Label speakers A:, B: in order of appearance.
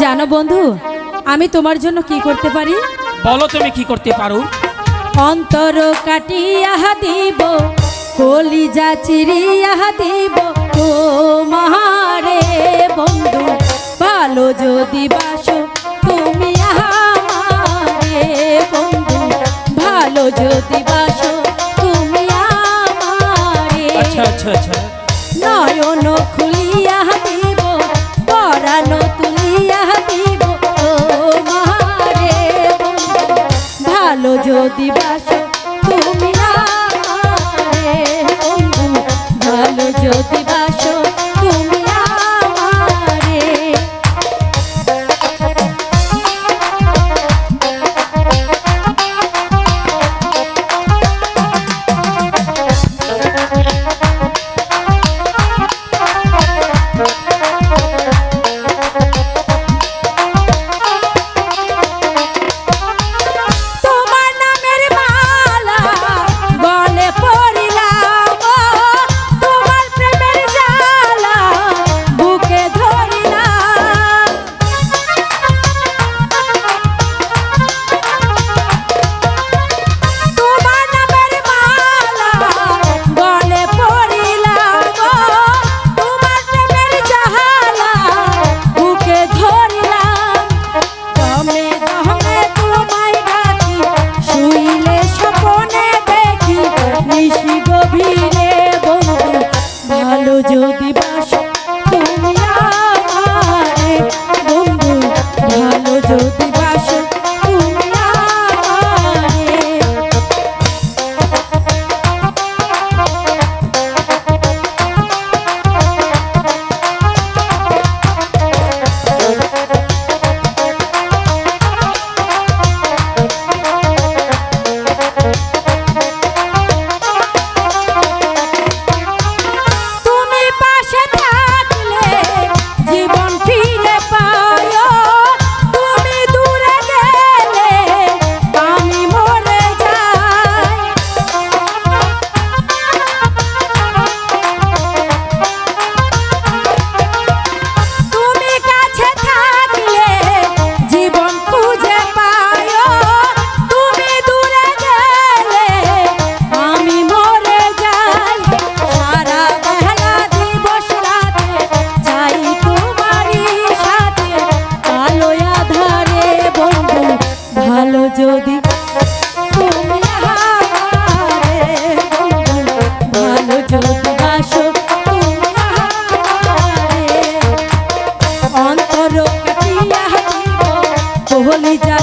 A: জানো বন্ধু আমি তোমার জন্য কি করতে পারি?
B: বলো তুমি কি করতে পারো?
A: অন্তর কাটিয়া দিব কলিজা চিরিয়া দিব তোমারে বন্ধু ভালো যদি বাসো তুমি আমারে বন্ধু ভালো যদি বাসো তুমি আমারে।
B: আচ্ছা আচ্ছা আচ্ছা।
A: নয়ন খুলে ভালো যদি বাসো তুমি ভালো যদি Olha